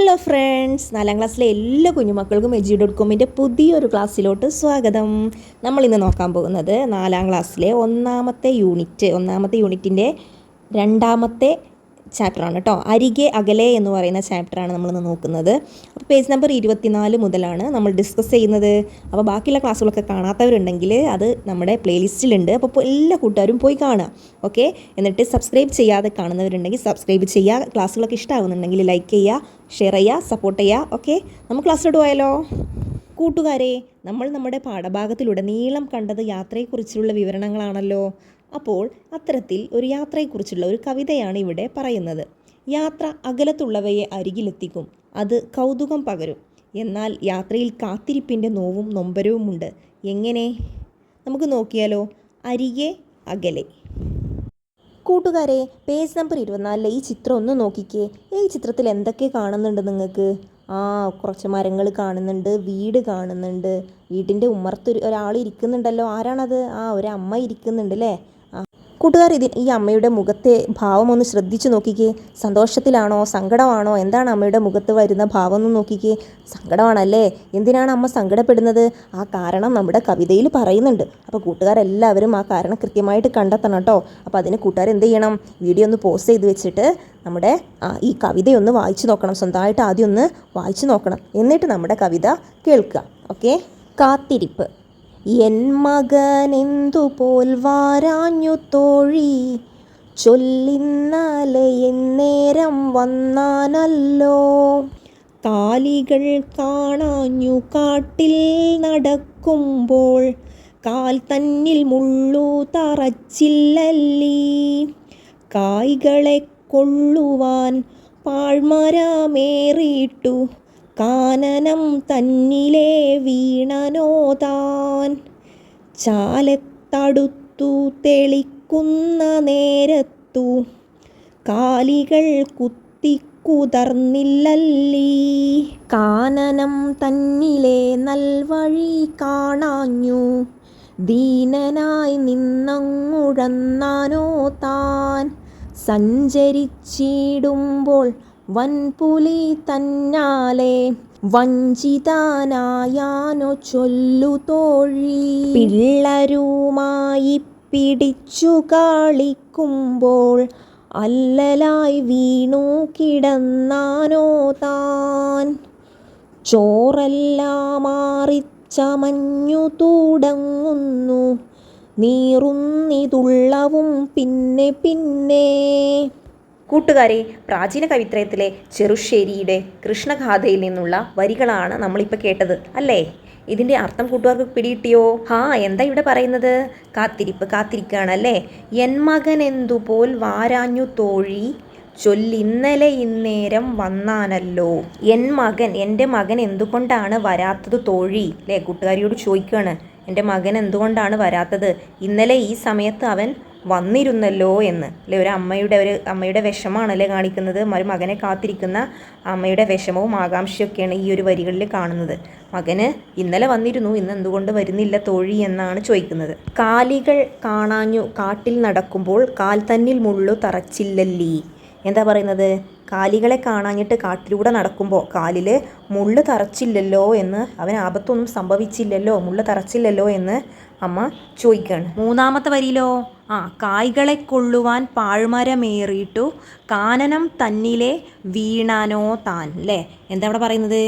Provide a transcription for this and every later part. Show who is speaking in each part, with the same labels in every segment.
Speaker 1: Hello friends നാലാം ക്ലാസ്സിലെ എല്ലാ കുഞ്ഞുമക്കൾക്കും എജി ഡോട്ട് കോമിന്റെ പുതിയൊരു ക്ലാസ്സിലോട്ട് സ്വാഗതം. നമ്മൾ ഇന്ന് നോക്കാൻ പോകുന്നത് നാലാം ക്ലാസ്സിലെ ഒന്നാമത്തെ യൂണിറ്റ് ഒന്നാമത്തെ യൂണിറ്റിന്റെ രണ്ടാമത്തെ ചാപ്റ്ററാണ് കേട്ടോ. അരികെ അകലെ എന്ന് പറയുന്ന ചാപ്റ്ററാണ് നമ്മളിന്ന് നോക്കുന്നത്. അപ്പോൾ പേജ് നമ്പർ ഇരുപത്തിനാല് മുതലാണ് നമ്മൾ ഡിസ്കസ് ചെയ്യുന്നത്. അപ്പോൾ ബാക്കിയുള്ള ക്ലാസ്സുകളൊക്കെ കാണാത്തവരുണ്ടെങ്കിൽ അത് നമ്മുടെ പ്ലേലിസ്റ്റിലുണ്ട് അപ്പോൾ എല്ലാ കൂട്ടുകാരും പോയി കാണുക. ഓക്കെ എന്നിട്ട് സബ്സ്ക്രൈബ് ചെയ്യാതെ കാണുന്നവരുണ്ടെങ്കിൽ സബ്സ്ക്രൈബ് ചെയ്യുക ക്ലാസ്സുകളൊക്കെ ഇഷ്ടമാകുന്നുണ്ടെങ്കിൽ ലൈക്ക് ചെയ്യുക ഷെയർ ചെയ്യുക സപ്പോർട്ട് ചെയ്യുക ഓക്കെ നമുക്ക് ക്ലാസ്സിലോട്ട് പോയാലോ? കൂട്ടുകാരെ നമ്മൾ നമ്മുടെ പാഠഭാഗത്തിലുടനീളം കണ്ടത് യാത്രയെക്കുറിച്ചുള്ള വിവരണങ്ങളാണല്ലോ. അപ്പോൾ അത്തരത്തിൽ ഒരു യാത്രയെക്കുറിച്ചുള്ള ഒരു കവിതയാണ് ഇവിടെ പറയുന്നത്. യാത്ര അകലത്തുള്ളവയെ അരികിലെത്തിക്കും അത് കൗതുകം പകരും. എന്നാൽ യാത്രയിൽ കാത്തിരിപ്പിന്റെ നോവും നൊമ്പരവുമുണ്ട്. എങ്ങനെ? നമുക്ക് നോക്കിയാലോ അരികെ അകലെ. കൂട്ടുകാരെ പേജ് നമ്പർ ഇരുപത്തിനാലിലെ ഈ ചിത്രം ഒന്ന് നോക്കിക്കേ. ഈ ചിത്രത്തിൽ എന്തൊക്കെ കാണുന്നുണ്ട് നിങ്ങൾക്ക്? ആ കുറച്ച് മരങ്ങൾ കാണുന്നുണ്ട് വീട് കാണുന്നുണ്ട്. വീടിന്റെ ഉമ്മർത്ത് ഒരു- ഒരാൾ ഇരിക്കുന്നുണ്ടല്ലോ. ആരാണത്? ആ ഒരമ്മ ഇരിക്കുന്നുണ്ട് അല്ലേ കൂട്ടുകാർ ഇത് ഈ അമ്മയുടെ മുഖത്തെ ഭാവം ഒന്ന് ശ്രദ്ധിച്ചു നോക്കിക്കേ. സന്തോഷത്തിലാണോ? സങ്കടമാണോ? എന്താണ് അമ്മയുടെ മുഖത്ത് വരുന്ന ഭാവം ഒന്ന് നോക്കിക്കേ. സങ്കടമാണല്ലേ? എന്തിനാണ് അമ്മ സങ്കടപ്പെടുന്നത്? ആ കാരണം നമ്മുടെ കവിതയിൽ പറയുന്നുണ്ട്. അപ്പോൾ കൂട്ടുകാരെല്ലാവരും ആ കാരണം കൃത്യമായിട്ട് കണ്ടെത്തണം കേട്ടോ. അപ്പോൾ അതിന് കൂട്ടുകാർ എന്ത് ചെയ്യണം? വീഡിയോ ഒന്ന് പോസ്റ്റ് ചെയ്ത് വെച്ചിട്ട് നമ്മുടെ ഈ കവിതയൊന്ന് വായിച്ചു നോക്കണം. സ്വന്തമായിട്ട് ആദ്യം ഒന്ന് വായിച്ചു നോക്കണം. എന്നിട്ട് നമ്മുടെ കവിത കേൾക്കുക. ഓക്കെ? കാത്തിരിപ്പ്. എൻ മകനെന്തുപോൽ വാരാഞ്ഞു തോഴി. ചൊല്ലിന്നലെ എന്നേരം വന്നാനല്ലോ. കാലികൾ കാണാഞ്ഞു കാട്ടിൽ നടക്കുമ്പോൾ കാൽ തന്നിൽ മുള്ളു തറച്ചില്ലല്ലീ. കായ്കളെ കൊള്ളുവാൻ പാഴ്മരമേറിയിട്ടു കാനനം തന്നിലെ വീണനോ താൻ. ചാലത്തടുത്തു തെളിക്കുന്ന നേരത്തു കാലികൾ കുത്തിക്കുതർന്നില്ലല്ലീ. കാനനം തന്നിലെ നൽവഴി കാണാഞ്ഞു. ദീനനായി നിന്നങ്ങുഴന്നാനോ താൻ. സഞ്ചരിച്ചിടുമ്പോൾ വൻപുലി തന്നാലെ വഞ്ചിതാനായാനോ ചൊല്ലു തോഴി. പിള്ളരുമായി പിടിച്ചു കളിക്കുമ്പോൾ അല്ലലായി വീണു കിടന്നാനോ താൻ. ചോറെല്ലാം മാറിച്ചമഞ്ഞു തുടങ്ങുന്നു. നീറുന്നിതുള്ളവും പിന്നെ പിന്നെ കൂട്ടുകാരെ പ്രാചീന കവിത്രയത്തിലെ ചെറുശ്ശേരിയുടെ കൃഷ്ണഗാഥയിൽ നിന്നുള്ള വരികളാണ് നമ്മളിപ്പോൾ കേട്ടത് അല്ലേ? ഇതിന്റെ അർത്ഥം കൂട്ടുകാർക്ക് പിടികിട്ടിയോ? ഹാ എന്താ ഇവിടെ പറയുന്നത്? കാത്തിരിപ്പ് കാത്തിരിക്കുകയാണ് അല്ലേ? എൻ മകൻ എന്തുപോൽ വാരാഞ്ഞു തോഴി ചൊല്ലിന്നലെ ഇന്നേരം വന്നാനല്ലോ. എൻ മകൻ എന്റെ മകൻ എന്തുകൊണ്ടാണ് വരാത്തത് തോഴി? അല്ലേ കൂട്ടുകാരിയോട് ചോദിക്കുകയാണ് എന്റെ മകൻ എന്തുകൊണ്ടാണ് വരാത്തത്? ഇന്നലെ ഈ സമയത്ത് അവൻ വന്നിരുന്നല്ലോ എന്ന്. അല്ലെ? ഒരു അമ്മയുടെ ഒരു അമ്മയുടെ വിഷമാണല്ലേ കാണിക്കുന്നത്? ഒരു മകനെ കാത്തിരിക്കുന്ന അമ്മയുടെ വിഷമവും ആകാംക്ഷയൊക്കെയാണ് ഈ ഒരു വരികളിൽ കാണുന്നത്. മകന് ഇന്നലെ വന്നിരുന്നു ഇന്ന് എന്തുകൊണ്ട് വരുന്നില്ല തോഴി എന്നാണ് ചോദിക്കുന്നത്. കാലികൾ കാണാഞ്ഞു കാട്ടിൽ നടക്കുമ്പോൾ കാൽ തന്നിൽ മുള്ളു തറച്ചില്ലല്ലീ. എന്താ പറയുന്നത്? കാലികളെ കാണാഞ്ഞിട്ട് കാട്ടിലൂടെ നടക്കുമ്പോൾ കാലിൽ മുള്ള് തറച്ചില്ലല്ലോ എന്ന് അവന് ആപത്തൊന്നും സംഭവിച്ചില്ലല്ലോ മുള്ള് തറച്ചില്ലല്ലോ എന്ന് അമ്മ ചോദിക്കുകയാണ്. മൂന്നാമത്തെ വരിയിലോ? ആ കായ്കളെ കൊള്ളുവാൻ പാഴ്മരമേറിയിട്ടു കാനനം തന്നിലെ വീണാനോ താൻ അല്ലേ എന്താ അവിടെ പറയുന്നത്?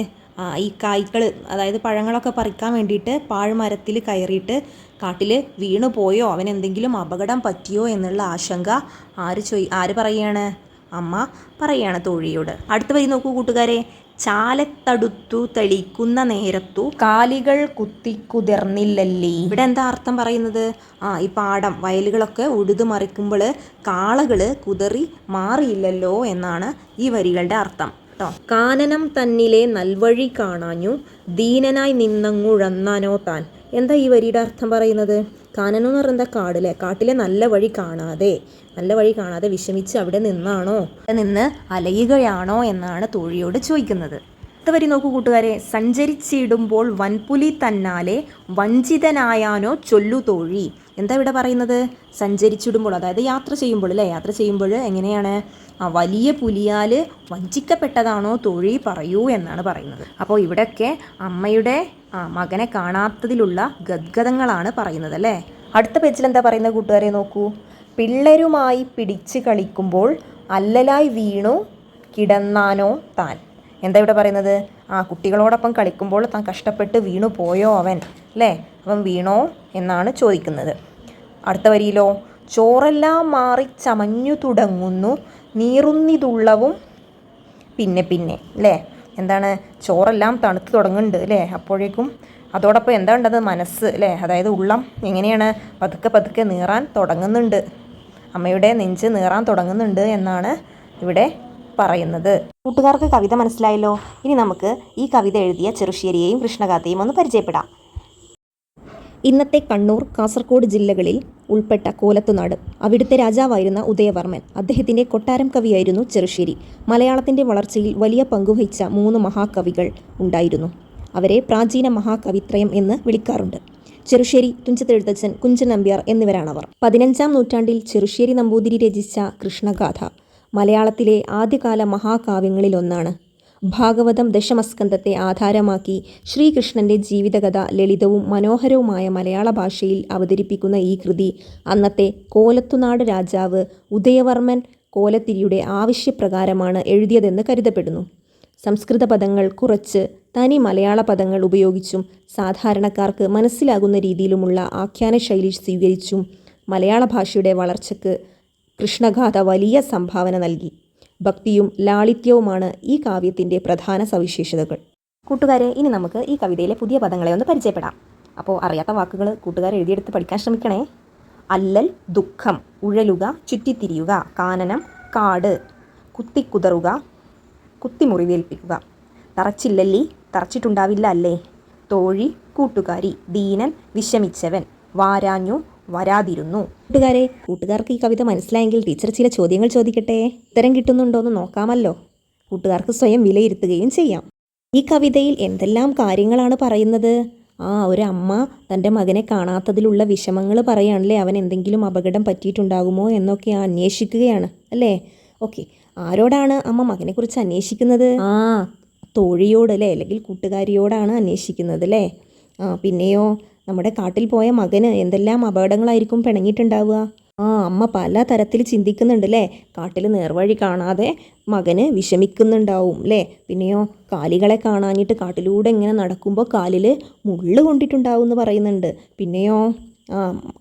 Speaker 1: ഈ കായ്കൾ അതായത് പഴങ്ങളൊക്കെ പറിക്കാൻ വേണ്ടിയിട്ട് പാഴ്മരത്തിൽ കയറിയിട്ട് കാട്ടിൽ വീണു പോയോ അവൻ എന്തെങ്കിലും അപകടം പറ്റിയോ എന്നുള്ള ആശങ്ക ആര് ചോയ് ആര് പറയാണ് അമ്മ പറയാണ് തോഴിയോട്. അടുത്ത വരി നോക്കൂ കൂട്ടുകാരെ. ചാലത്തടുത്തു തെളിക്കുന്ന നേരത്തു കാലികൾ കുത്തി കുതിർന്നില്ലല്ലേ. ഇവിടെ എന്താ അർത്ഥം പറയുന്നത്? ആ ഈ പാടം വയലുകളൊക്കെ ഉഴുതു മറിക്കുമ്പോൾ കാളകൾ കുതറി മാറിയില്ലല്ലോ എന്നാണ് ഈ വരികളുടെ അർത്ഥം. കേട്ടോ കാനനം തന്നിലെ നൽവഴി കാണാഞ്ഞു. ദീനനായി നിന്നങ്ങുഴന്നാനോ താൻ. എന്താ ഈ വരിയുടെ അർത്ഥം പറയുന്നത്? കാനനം എന്ന് പറയുന്നത് കാടിലെ കാട്ടിലെ നല്ല വഴി കാണാതെ. നല്ല വഴി കാണാതെ വിഷമിച്ച് അവിടെ നിന്നാണോ? അവിടെ നിന്ന് അലയുകയാണോ എന്നാണ് തോഴിയോട് ചോദിക്കുന്നത്. അടുത്ത വരി നോക്കൂ കൂട്ടുകാരെ. സഞ്ചരിച്ചിടുമ്പോൾ വൻപുലി തന്നാലെ വഞ്ചിതനായാനോ ചൊല്ലു തോഴി. എന്താ ഇവിടെ പറയുന്നത്? സഞ്ചരിച്ചിടുമ്പോൾ അതായത് യാത്ര ചെയ്യുമ്പോൾ അല്ലേ? യാത്ര ചെയ്യുമ്പോൾ എങ്ങനെയാണ്? ആ വലിയ പുലിയാൽ വഞ്ചിക്കപ്പെട്ടതാണോ തൊഴി പറയൂ എന്നാണ് പറയുന്നത്. അപ്പോൾ ഇവിടെയൊക്കെ അമ്മയുടെ ആ മകനെ കാണാത്തതിലുള്ള ഗദ്ഗതങ്ങളാണ് പറയുന്നത് അല്ലേ? അടുത്ത പേജിൽ എന്താ പറയുന്നത് കൂട്ടുകാരെ നോക്കൂ. പിള്ളേരുമായി പിടിച്ച് കളിക്കുമ്പോൾ അല്ലലായി വീണു കിടന്നാനോ താൻ? എന്താ ഇവിടെ പറയുന്നത്? ആ കുട്ടികളോടൊപ്പം കളിക്കുമ്പോൾ താൻ കഷ്ടപ്പെട്ട് വീണു പോയോ അവൻ? അല്ലേ? അവൻ വീണോ എന്നാണ് ചോദിക്കുന്നത്. അടുത്ത വരിയിലോ ചോറെല്ലാം മാറി ചമഞ്ഞു തുടങ്ങുന്നു നീറുന്നിതുള്ളവും പിന്നെ പിന്നെ അല്ലേ? എന്താണ്? ചോറെല്ലാം തണുത്ത് തുടങ്ങുന്നുണ്ട് അല്ലേ? അപ്പോഴേക്കും അതോടൊപ്പം എന്താ ഉണ്ടത്? മനസ്സ് അല്ലേ? അതായത് ഉള്ളം എങ്ങനെയാണ്? പതുക്കെ പതുക്കെ നീറാൻ തുടങ്ങുന്നുണ്ട്. അമ്മയുടെ നെഞ്ച് നീറാൻ തുടങ്ങുന്നുണ്ട് എന്നാണ് ഇവിടെ പറയുന്നത്. കൂട്ടുകാർക്ക് കവിത മനസ്സിലായല്ലോ? ഇനി നമുക്ക് ഈ കവിത എഴുതിയ ചെറുശ്ശേരിയെയും കൃഷ്ണഗാഥയും ഒന്ന് പരിചയപ്പെടാം. ഇന്നത്തെ കണ്ണൂർ കാസർഗോഡ് ജില്ലകളിൽ ഉൾപ്പെട്ട കോലത്തുനാട് അവിടുത്തെ രാജാവായിരുന്ന ഉദയവർമ്മൻ അദ്ദേഹത്തിന്റെ കൊട്ടാരം കവിയായിരുന്നു ചെറുശ്ശേരി. മലയാളത്തിന്റെ വളർച്ചയിൽ വലിയ പങ്കുവഹിച്ച മൂന്ന് മഹാകവികൾ ഉണ്ടായിരുന്നു. അവരെ പ്രാചീന മഹാകവിത്രയം എന്ന് വിളിക്കാറുണ്ട്. ചെറുശ്ശേരി തുഞ്ചത്തെഴുത്തച്ഛൻ കുഞ്ചൻ നമ്പ്യാർ എന്നിവരാണവർ. പതിനഞ്ചാം നൂറ്റാണ്ടിൽ ചെറുശ്ശേരി നമ്പൂതിരി രചിച്ച കൃഷ്ണഗാഥ മലയാളത്തിലെ ആദ്യകാല മഹാകാവ്യങ്ങളിലൊന്നാണ്. ഭാഗവതം ദശമസ്കന്ധത്തെ ആധാരമാക്കി ശ്രീകൃഷ്ണന്റെ ജീവിതകഥ ലളിതവും മനോഹരവുമായ മലയാള ഭാഷയിൽ അവതരിപ്പിക്കുന്ന ഈ കൃതി അന്നത്തെ കോലത്തുനാട് രാജാവ് ഉദയവർമ്മൻ കോലത്തിരിയുടെ ആവശ്യപ്രകാരമാണ് എഴുതിയതെന്ന് കരുതപ്പെടുന്നു. സംസ്കൃത പദങ്ങൾ കുറച്ച് തനി മലയാള പദങ്ങൾ ഉപയോഗിച്ചും സാധാരണക്കാർക്ക് മനസ്സിലാകുന്ന രീതിയിലുമുള്ള ആഖ്യാന ശൈലി സ്വീകരിച്ചും മലയാള ഭാഷയുടെ വളർച്ചയ്ക്ക് കൃഷ്ണഗാഥ വലിയ സംഭാവന നൽകി. ഭക്തിയും ലാളിത്യവുമാണ് ഈ കാവ്യത്തിന്റെ പ്രധാന സവിശേഷതകൾ. കൂട്ടുകാരെ ഇനി നമുക്ക് ഈ കവിതയിലെ പുതിയ പദങ്ങളെ ഒന്ന് പരിചയപ്പെടാം. അപ്പോൾ അറിയാത്ത വാക്കുകൾ കൂട്ടുകാർ എഴുതിയെടുത്ത് പഠിക്കാൻ ശ്രമിക്കണേ. അല്ലൽ ദുഃഖം ഉഴലുക ചുറ്റിത്തിരിയുക കാനനം കാട് കുത്തിക്കുതറുക കുത്തിമുറിവേൽപ്പിക്കുക. തറച്ചില്ലല്ലേ തറച്ചിട്ടുണ്ടാവില്ല അല്ലേ? തോഴി കൂട്ടുകാരി ദീനൻ വിഷമിച്ചവൻ വാരാഞ്ഞു വരാതിരുന്നു. കൂട്ടുകാരെ കൂട്ടുകാർക്ക് ഈ കവിത മനസ്സിലായെങ്കിൽ ടീച്ചർ ചില ചോദ്യങ്ങൾ ചോദിക്കട്ടെ? ഉത്തരം കിട്ടുന്നുണ്ടോ എന്ന് നോക്കാമല്ലോ. കൂട്ടുകാർക്ക് സ്വയം വിലയിരുത്തുകയും ചെയ്യാം. ഈ കവിതയിൽ എന്തെല്ലാം കാര്യങ്ങളാണ് പറയുന്നത്? ആ ഒരു അമ്മ തന്റെ മകനെ കാണാത്തതിലുള്ള വിഷമങ്ങൾ പറയാണല്ലേ? അവൻ എന്തെങ്കിലും അപകടം പറ്റിയിട്ടുണ്ടാകുമോ എന്നൊക്കെ അന്വേഷിക്കുകയാണ് അല്ലേ? ഓക്കെ ആരോടാണ് അമ്മ മകനെ കുറിച്ച് അന്വേഷിക്കുന്നത്? ആ. തോഴിയോട് അല്ലേ അല്ലെങ്കിൽ കൂട്ടുകാരിയോടാണ് അന്വേഷിക്കുന്നത് അല്ലേ? ആ പിന്നെയോ നമ്മുടെ കാട്ടിൽ പോയ മകന് എന്തെല്ലാം അപകടങ്ങളായിരിക്കും പിണങ്ങിയിട്ടുണ്ടാവുക? ആ അമ്മ പല തരത്തിൽ ചിന്തിക്കുന്നുണ്ട് അല്ലേ? കാട്ടിൽ നേർവഴി കാണാതെ മകന് വിഷമിക്കുന്നുണ്ടാവും അല്ലേ? പിന്നെയോ കാലികളെ കാണാഞ്ഞിട്ട് കാട്ടിലൂടെ ഇങ്ങനെ നടക്കുമ്പോൾ കാലിൽ മുള്ള് കൊണ്ടിട്ടുണ്ടാവും എന്ന് പറയുന്നുണ്ട്. പിന്നെയോ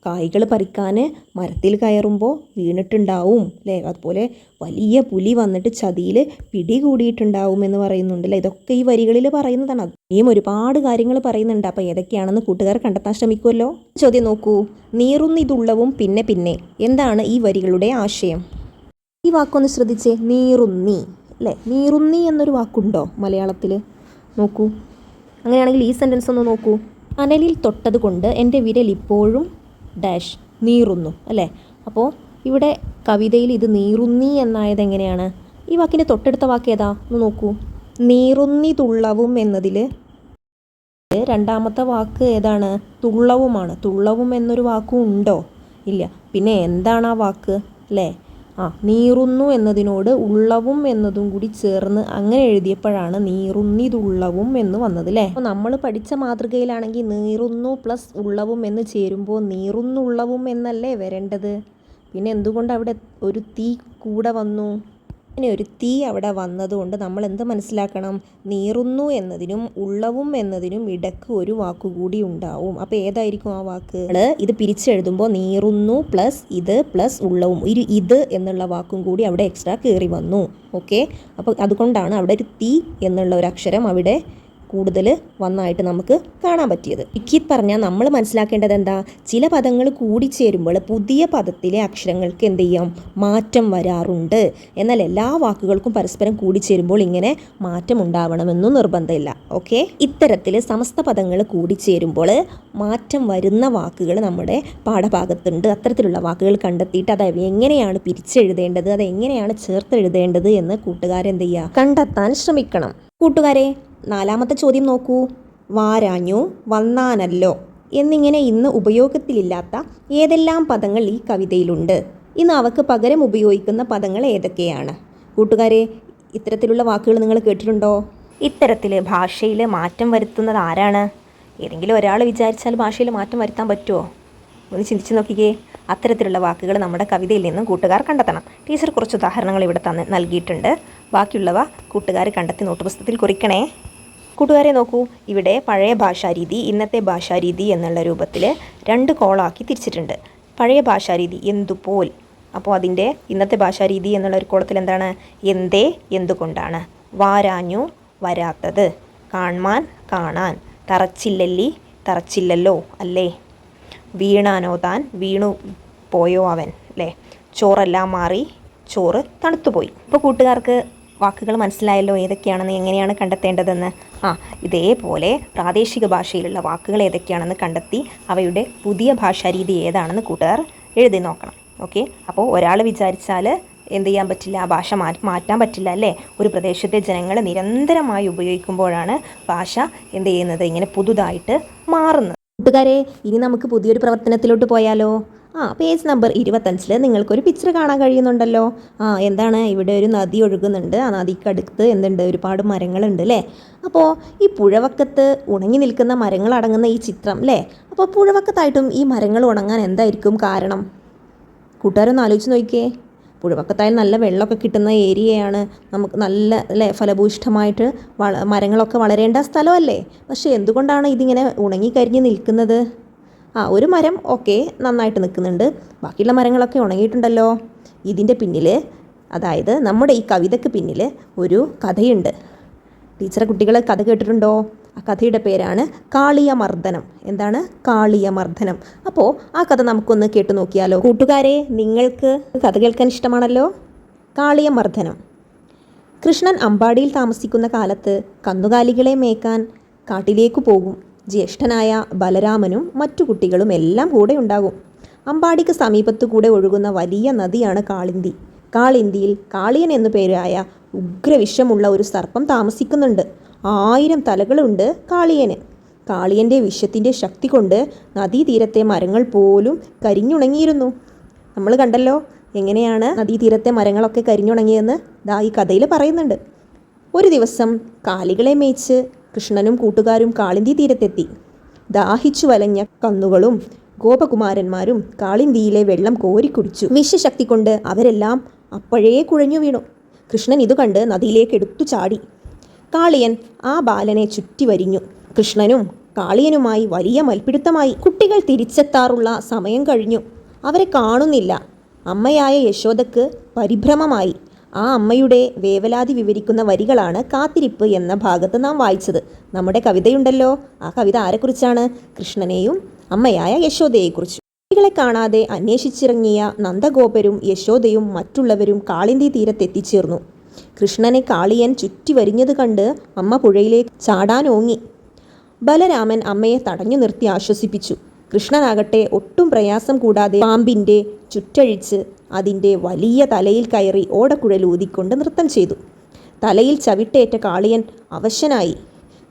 Speaker 1: കായ്കൾ പറിക്കാൻ മരത്തിൽ കയറുമ്പോൾ വീണിട്ടുണ്ടാവും അല്ലേ അതുപോലെ വലിയ പുലി വന്നിട്ട് ചതിയിൽ പിടികൂടിയിട്ടുണ്ടാവും എന്ന് പറയുന്നുണ്ട് അല്ലേ ഇതൊക്കെ ഈ വരികളിൽ പറയുന്നതാണ്. ഇനിയും ഒരുപാട് കാര്യങ്ങൾ പറയുന്നുണ്ട്. അപ്പോൾ ഏതൊക്കെയാണെന്ന് കൂട്ടുകാർ കണ്ടെത്താൻ ശ്രമിക്കുമല്ലോ ചോദ്യം നോക്കൂ. നീറുന്നിതുള്ളവും പിന്നെ പിന്നെ. എന്താണ് ഈ വരികളുടെ ആശയം? ഈ വാക്കൊന്ന് ശ്രദ്ധിച്ചേ. നീറുന്നി അല്ലേ നീറുന്നി എന്നൊരു വാക്കുണ്ടോ മലയാളത്തിൽ? നോക്കൂ. അങ്ങനെയാണെങ്കിൽ ഈ സെന്റൻസ് ഒന്ന് നോക്കൂ. അനലിൽ തൊട്ടതുകൊണ്ട് എന്റെ വിരൽ ഇപ്പോഴും ഡാഷ് നീറുന്നു അല്ലേ? അപ്പോൾ ഇവിടെ കവിതയിൽ ഇത് നീറുന്നി എന്നായത് എങ്ങനെയാണ്? ഈ വാക്കിന്റെ തൊട്ടടുത്ത വാക്ക് ഏതാ? ഒന്ന് നോക്കൂ. നീറുന്നി തുള്ളവും എന്നതിൽ രണ്ടാമത്തെ വാക്ക് ഏതാണ്? തുള്ളവുമാണ്. തുള്ളവും എന്നൊരു വാക്കും ഉണ്ടോ? ഇല്ല. പിന്നെ എന്താണ് ആ വാക്ക്? അല്ലേ? ആ നീറുന്നു എന്നതിനോട് ഉള്ളവും എന്നതും കൂടി ചേർന്ന് അങ്ങനെ എഴുതിയപ്പോഴാണ് നീറുന്നിതുള്ളവും എന്ന് വന്നത് അല്ലേ അപ്പോൾ നമ്മൾ പഠിച്ച മാതൃകയിലാണെങ്കിൽ നീറുന്നു പ്ലസ് ഉള്ളവും എന്ന് ചേരുമ്പോൾ നീറുന്നുള്ളവും എന്നല്ലേ വരേണ്ടത്? പിന്നെ എന്തുകൊണ്ട് അവിടെ ഒരു തീ കൂടെ വന്നു? അങ്ങനെ ഒരു തീ അവിടെ വന്നതുകൊണ്ട് നമ്മൾ എന്ത് മനസ്സിലാക്കണം? നീറുന്നു എന്നതിനും ഉള്ളവും എന്നതിനും ഇടയ്ക്ക് ഒരു വാക്കുകൂടി ഉണ്ടാവും. അപ്പോൾ ഏതായിരിക്കും ആ വാക്ക്? ഇത് പിരിച്ചെഴുതുമ്പോൾ നീറുന്നു പ്ലസ് ഇത് പ്ലസ് ഉള്ളവും. ഒരു ഇത് എന്നുള്ള വാക്കും കൂടി അവിടെ എക്സ്ട്രാ കയറി വന്നു. ഓക്കെ അപ്പോൾ അതുകൊണ്ടാണ് അവിടെ ഒരു തീ എന്നുള്ള ഒരു അക്ഷരം അവിടെ കൂടുതൽ വന്നായിട്ട് നമുക്ക് കാണാൻ പറ്റിയത്. ഇക്കി പറഞ്ഞാൽ നമ്മൾ മനസ്സിലാക്കേണ്ടത് എന്താ? ചില പദങ്ങൾ കൂടിച്ചേരുമ്പോൾ പുതിയ പദത്തിലെ അക്ഷരങ്ങൾക്ക് എന്ത് ചെയ്യാം? മാറ്റം വരാറുണ്ട്. എന്നാൽ എല്ലാ വാക്കുകൾക്കും പരസ്പരം കൂടിച്ചേരുമ്പോൾ ഇങ്ങനെ മാറ്റം ഉണ്ടാവണമെന്നും നിർബന്ധമില്ല. ഓക്കെ? ഇത്തരത്തിൽ സമസ്ത പദങ്ങൾ കൂടിച്ചേരുമ്പോൾ മാറ്റം വരുന്ന വാക്കുകൾ നമ്മുടെ പാഠഭാഗത്തുണ്ട്. അത്തരത്തിലുള്ള വാക്കുകൾ കണ്ടെത്തിയിട്ട് അത് എങ്ങനെയാണ് പിരിച്ചെഴുതേണ്ടത്? അത് എങ്ങനെയാണ് ചേർത്തെഴുതേണ്ടത് എന്ന് കൂട്ടുകാരെന്ത് ചെയ്യുക കണ്ടെത്താൻ ശ്രമിക്കണം. കൂട്ടുകാരെ നാലാമത്തെ ചോദ്യം നോക്കൂ. വാരാഞ്ഞു വന്നാനല്ലോ എന്നിങ്ങനെ ഇന്ന് ഉപയോഗത്തിലില്ലാത്ത ഏതെല്ലാം പദങ്ങൾ ഈ കവിതയിലുണ്ട്. ഇന്ന് അവക്ക് പകരം ഉപയോഗിക്കുന്ന പദങ്ങൾ ഏതൊക്കെയാണ്? കൂട്ടുകാരെ ഇത്തരത്തിലുള്ള വാക്കുകൾ നിങ്ങൾ കേട്ടിട്ടുണ്ടോ? ഇത്തരത്തിൽ ഭാഷയിൽ മാറ്റം വരുത്തുന്നത് ആരാണ്? ഏതെങ്കിലും ഒരാൾ വിചാരിച്ചാൽ ഭാഷയിൽ മാറ്റം വരുത്താൻ പറ്റുമോ ഒന്ന് ചിന്തിച്ച് നോക്കിക്കേ. അത്തരത്തിലുള്ള വാക്കുകൾ നമ്മുടെ കവിതയിൽ നിന്നും കൂട്ടുകാർ കണ്ടെത്തണം. ടീച്ചർ കുറച്ച് ഉദാഹരണങ്ങൾ ഇവിടെ തന്ന് നൽകിയിട്ടുണ്ട്. ബാക്കിയുള്ളവ കൂട്ടുകാർ കണ്ടെത്തി നോട്ട് പുസ്തകത്തിൽ കുറിക്കണേ. കൂട്ടുകാരെ നോക്കൂ ഇവിടെ പഴയ ഭാഷാരീതി ഇന്നത്തെ ഭാഷാരീതി എന്നുള്ള രൂപത്തിൽ രണ്ട് കോളാക്കി തിരിച്ചിട്ടുണ്ട്. പഴയ ഭാഷാരീതി എന്തുപോൽ? അപ്പോൾ അതിന്റെ ഇന്നത്തെ ഭാഷാരീതി എന്നുള്ള ഒരു കോളത്തിൽ എന്താണ്? എന്തേ എന്തുകൊണ്ടാണ്? വാരാഞ്ഞു വരാത്തത്. കാൺമാൻ കാണാൻ. തറച്ചില്ലല്ലി തറച്ചില്ലല്ലോ അല്ലേ? വീണാനോ താൻ വീണു പോയോ അവൻ അല്ലേ? ചോറെല്ലാം മാറി ചോറ് തണുത്തുപോയി. ഇപ്പോൾ കൂട്ടുകാർക്ക് വാക്കുകൾ മനസ്സിലായല്ലോ ഏതൊക്കെയാണെന്ന് എങ്ങനെയാണ് കണ്ടെത്തേണ്ടതെന്ന്. ആ ഇതേപോലെ പ്രാദേശിക ഭാഷയിലുള്ള വാക്കുകൾ ഏതൊക്കെയാണെന്ന് കണ്ടെത്തി അവയുടെ പുതിയ ഭാഷാരീതി ഏതാണെന്ന് കൂട്ടുകാർ എഴുതി നോക്കണം. ഓക്കെ? അപ്പോൾ ഒരാൾ വിചാരിച്ചാൽ എന്ത് ചെയ്യാൻ പറ്റില്ല? ആ ഭാഷ മാറ്റാൻ പറ്റില്ല അല്ലേ? ഒരു പ്രദേശത്തെ ജനങ്ങൾ നിരന്തരമായി ഉപയോഗിക്കുമ്പോഴാണ് ഭാഷ എന്ത് ചെയ്യുന്നത്? ഇങ്ങനെ പുതുതായിട്ട് മാറുന്നത്. കൂട്ടുകാരെ ഇനി നമുക്ക് പുതിയൊരു പ്രവർത്തനത്തിലോട്ട് പോയാലോ? ആ പേജ് നമ്പർ ഇരുപത്തഞ്ചിൽ നിങ്ങൾക്കൊരു പിക്ചർ കാണാൻ കഴിയുന്നുണ്ടല്ലോ. ആ എന്താണ്? ഇവിടെ ഒരു നദി ഒഴുകുന്നുണ്ട്. ആ നദിക്കടുത്ത് എന്തുണ്ട്? ഒരുപാട് മരങ്ങളുണ്ട് അല്ലേ അപ്പോൾ ഈ പുഴവക്കത്ത് ഉണങ്ങി നിൽക്കുന്ന മരങ്ങൾ അടങ്ങുന്ന ഈ ചിത്രം അല്ലേ അപ്പോൾ പുഴവക്കത്തായിട്ടും ഈ മരങ്ങൾ ഉണങ്ങാൻ എന്തായിരിക്കും കാരണം? കൂട്ടുകാരൊന്ന് ആലോചിച്ച് നോക്കിയേ. പുഴവക്കത്തായാലും നല്ല വെള്ളമൊക്കെ കിട്ടുന്ന ഏരിയയാണ്. നമുക്ക് നല്ല അല്ലേ ഫലഭൂയിഷ്ഠമായിട്ട് വള മരങ്ങളൊക്കെ വളരേണ്ട സ്ഥലമല്ലേ? പക്ഷേ എന്തുകൊണ്ടാണ് ഇതിങ്ങനെ ഉണങ്ങിക്കരിഞ്ഞ് നിൽക്കുന്നത്? ആ ഒരു മരം ഓക്കെ നന്നായിട്ട് നിൽക്കുന്നുണ്ട്. ബാക്കിയുള്ള മരങ്ങളൊക്കെ ഉണങ്ങിയിട്ടുണ്ടല്ലോ. ഇതിന്റെ പിന്നിൽ അതായത് നമ്മുടെ ഈ കവിതയ്ക്ക് പിന്നിൽ ഒരു കഥയുണ്ട്. ടീച്ചറെ കുട്ടികൾ കഥ കേട്ടിട്ടുണ്ടോ? ആ കഥയുടെ പേരാണ് കാളിയമർദ്ദനം. എന്താണ്? കാളിയമർദ്ദനം. അപ്പോൾ ആ കഥ നമുക്കൊന്ന് കേട്ടു നോക്കിയാലോ. കൂട്ടുകാരെ നിങ്ങൾക്ക് കഥ കേൾക്കാൻ ഇഷ്ടമാണല്ലോ? കാളിയമർദ്ദനം. കൃഷ്ണൻ അമ്പാടിയിൽ താമസിക്കുന്ന കാലത്ത് കന്നുകാലികളെ മേക്കാൻ കാട്ടിലേക്ക് പോകും. ജ്യേഷ്ഠനായ ബലരാമനും മറ്റു കുട്ടികളും എല്ലാം കൂടെ ഉണ്ടാകും. അമ്പാടിക്ക് സമീപത്തു കൂടെ ഒഴുകുന്ന വലിയ നദിയാണ് കാളിന്തി. കാളിന്തിയിൽ കാളിയൻ എന്നു പേരായ ഉഗ്രവിഷമുള്ള ഒരു സർപ്പം താമസിക്കുന്നുണ്ട്. ആയിരം തലകളുണ്ട് കാളിയന്. കാളിയന്റെ വിഷത്തിന്റെ ശക്തി കൊണ്ട് നദീതീരത്തെ മരങ്ങൾ പോലും കരിഞ്ഞുണങ്ങിയിരുന്നു. നമ്മൾ കണ്ടല്ലോ എങ്ങനെയാണ് നദീതീരത്തെ മരങ്ങളൊക്കെ കരിഞ്ഞുണങ്ങിയെന്ന് ദാ ഈ കഥയിൽ പറയുന്നുണ്ട്. ഒരു ദിവസം കാലികളെ മേയ്ച്ച് കൃഷ്ണനും കൂട്ടുകാരും കാളിന്തി തീരത്തെത്തി. ദാഹിച്ചു വലഞ്ഞ കന്നുകളും ഗോപകുമാരന്മാരും കാളിന്തിയിലെ വെള്ളം കോരിക്കുടിച്ചു വിഷശക്തി കൊണ്ട് അവരെല്ലാം അപ്പോഴേ കുഴഞ്ഞു വീണു. കൃഷ്ണൻ ഇത് കണ്ട് നദിയിലേക്ക് എടുത്തു ചാടി. കാളിയൻ ആ ബാലനെ ചുറ്റി വരിഞ്ഞു. കൃഷ്ണനും കാളിയനുമായി വലിയ മൽപിടുത്തമായി. കുട്ടികൾ തിരിച്ചെത്താറുള്ള സമയം കഴിഞ്ഞു. അവരെ കാണുന്നില്ല. അമ്മയായ യശോദക്ക് പരിഭ്രമമായി. ആ അമ്മയുടെ വേവലാതി വിവരിക്കുന്ന വരികളാണ് കാത്തിരിപ്പ് എന്ന ഭാഗത്ത് നാം വായിച്ചത്. നമ്മുടെ കവിതയുണ്ടല്ലോ. ആ കവിത ആരെക്കുറിച്ചാണ്? കൃഷ്ണനെയും അമ്മയായ യശോദയെക്കുറിച്ചും. കുട്ടികളെ കാണാതെ അന്വേഷിച്ചിറങ്ങിയ നന്ദഗോപരും യശോദയും മറ്റുള്ളവരും കാളിന്തി തീരത്തെത്തിച്ചേർന്നു കൃഷ്ണനെ കാളിയൻ ചുറ്റി വരിഞ്ഞത് കണ്ട് അമ്മ പുഴയിലേക്ക് ചാടാനോങ്ങി. ബലരാമൻ അമ്മയെ തടഞ്ഞു നിർത്തി ആശ്വസിപ്പിച്ചു. കൃഷ്ണനാകട്ടെ ഒട്ടും പ്രയാസം കൂടാതെ പാമ്പിന്റെ ചുറ്റഴിച്ച് അതിന്റെ വലിയ തലയിൽ കയറി ഓടക്കുഴൽ ഊതിക്കൊണ്ട് നൃത്തം ചെയ്തു. തലയിൽ ചവിട്ടേറ്റ കാളിയൻ അവശനായി.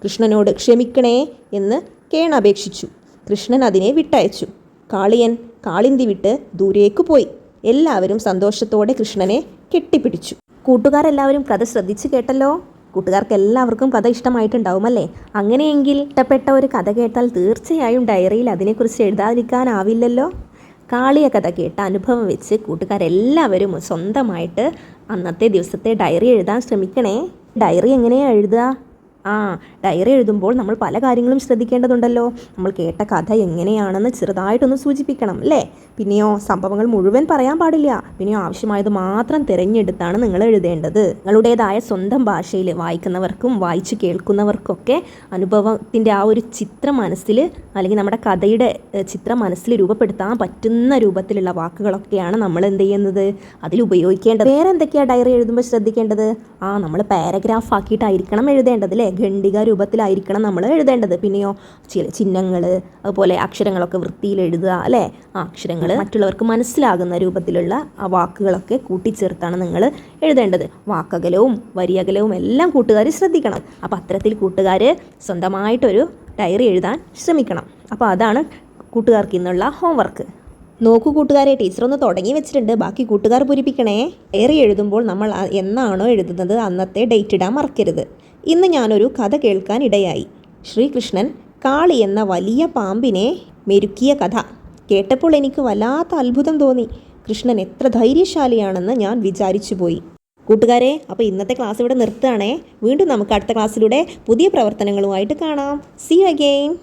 Speaker 1: കൃഷ്ണനോട് ക്ഷമിക്കണേ എന്ന് കേണപേക്ഷിച്ചു. കൃഷ്ണൻ അതിനെ വിട്ടയച്ചു. കാളിയൻ കാളിന്തി വിട്ട് ദൂരേക്ക് പോയി. എല്ലാവരും സന്തോഷത്തോടെ കൃഷ്ണനെ കെട്ടിപ്പിടിച്ചു. കൂട്ടുകാരെല്ലാവരും കഥ ശ്രദ്ധിച്ചു കേട്ടല്ലോ? കൂട്ടുകാർക്ക് എല്ലാവർക്കും കഥ ഇഷ്ടമായിട്ടുണ്ടാവും അല്ലേ അങ്ങനെയെങ്കിൽ ഇഷ്ടപ്പെട്ട ഒരു കഥ കേട്ടാൽ തീർച്ചയായും ഡയറിയിൽ അതിനെക്കുറിച്ച് എഴുതാതിരിക്കാനാവില്ലല്ലോ? കാളിയ കഥ കേട്ട അനുഭവം വെച്ച് കൂട്ടുകാരെല്ലാവരും സ്വന്തമായിട്ട് അന്നത്തെ ദിവസത്തെ ഡയറി എഴുതാൻ ശ്രമിക്കണേ. ഡയറി എങ്ങനെയാണ് എഴുതുക? ആ ഡയറി എഴുതുമ്പോൾ നമ്മൾ പല കാര്യങ്ങളും ശ്രദ്ധിക്കേണ്ടതുണ്ടല്ലോ. നമ്മൾ കേട്ട കഥ എങ്ങനെയാണെന്ന് ചെറുതായിട്ടൊന്ന് സൂചിപ്പിക്കണം അല്ലേ? പിന്നെയോ സംഭവങ്ങൾ മുഴുവൻ പറയാൻ പാടില്ല. പിന്നെയോ ആവശ്യമായത് മാത്രം തിരഞ്ഞെടുത്താണ് നിങ്ങൾ എഴുതേണ്ടത്. നിങ്ങളുടേതായ സ്വന്തം ഭാഷയിൽ വായിക്കുന്നവർക്കും വായിച്ചു കേൾക്കുന്നവർക്കൊക്കെ അനുഭവത്തിന്റെ ആ ഒരു ചിത്രം മനസ്സിൽ അല്ലെങ്കിൽ നമ്മുടെ കഥയുടെ ചിത്രം മനസ്സിൽ രൂപപ്പെടുത്താൻ പറ്റുന്ന രൂപത്തിലുള്ള വാക്കുകളൊക്കെയാണ് നമ്മൾ എന്ത് ചെയ്യുന്നത്? അതിൽ ഉപയോഗിക്കേണ്ടത്. വേറെ എന്തൊക്കെയാണ് ഡയറി എഴുതുമ്പോൾ ശ്രദ്ധിക്കേണ്ടത്? ആ നമ്മൾ പാരഗ്രാഫ് ആക്കിയിട്ടായിരിക്കണം എഴുതേണ്ടത് അല്ലേ? ഖണ്ഡിക രൂപത്തിലായിരിക്കണം നമ്മൾ എഴുതേണ്ടത്. പിന്നെയോ ചില ചിഹ്നങ്ങൾ അതുപോലെ അക്ഷരങ്ങളൊക്കെ വൃത്തിയിൽ എഴുതുക അല്ലേ? ആ അക്ഷരങ്ങൾ മറ്റുള്ളവർക്ക് മനസ്സിലാകുന്ന രൂപത്തിലുള്ള ആ വാക്കുകളൊക്കെ കൂട്ടിച്ചേർത്താണ് നിങ്ങൾ എഴുതേണ്ടത്. വാക്കകലവും വരിയകലവും എല്ലാം കൂട്ടുകാർ ശ്രദ്ധിക്കണം. അപ്പോൾ അത്തരത്തിൽ കൂട്ടുകാർ സ്വന്തമായിട്ടൊരു ഡയറി എഴുതാൻ ശ്രമിക്കണം. അപ്പോൾ അതാണ് കൂട്ടുകാർക്ക് ഇന്നുള്ള ഹോംവർക്ക്. നോക്കൂ കൂട്ടുകാരെ ടീച്ചർ ഒന്ന് തുടങ്ങി വെച്ചിട്ടുണ്ട്. ബാക്കി കൂട്ടുകാർ പൂരിപ്പിക്കണേ. ഡയറി എഴുതുമ്പോൾ നമ്മൾ എന്നാണോ എഴുതുന്നത്? അന്നത്തെ ഡേറ്റ് ഇടാൻ മറക്കരുത്. ഇന്ന് ഞാനൊരു കഥ കേൾക്കാൻ ഇടയായി ശ്രീകൃഷ്ണൻ കാളി എന്ന വലിയ പാമ്പിനെ മെരുക്കിയ കഥ. കേട്ടപ്പോൾ എനിക്ക് വല്ലാത്ത അത്ഭുതം തോന്നി. കൃഷ്ണൻ എത്ര ധൈര്യശാലിയാണെന്ന് ഞാൻ വിചാരിച്ചു പോയി. കൂട്ടുകാരെ അപ്പോൾ ഇന്നത്തെ ക്ലാസ് ഇവിടെ നിർത്തുകയാണേ. വീണ്ടും നമുക്ക് അടുത്ത ക്ലാസ്സിലൂടെ പുതിയ പ്രവർത്തനങ്ങളുമായിട്ട് കാണാം. C again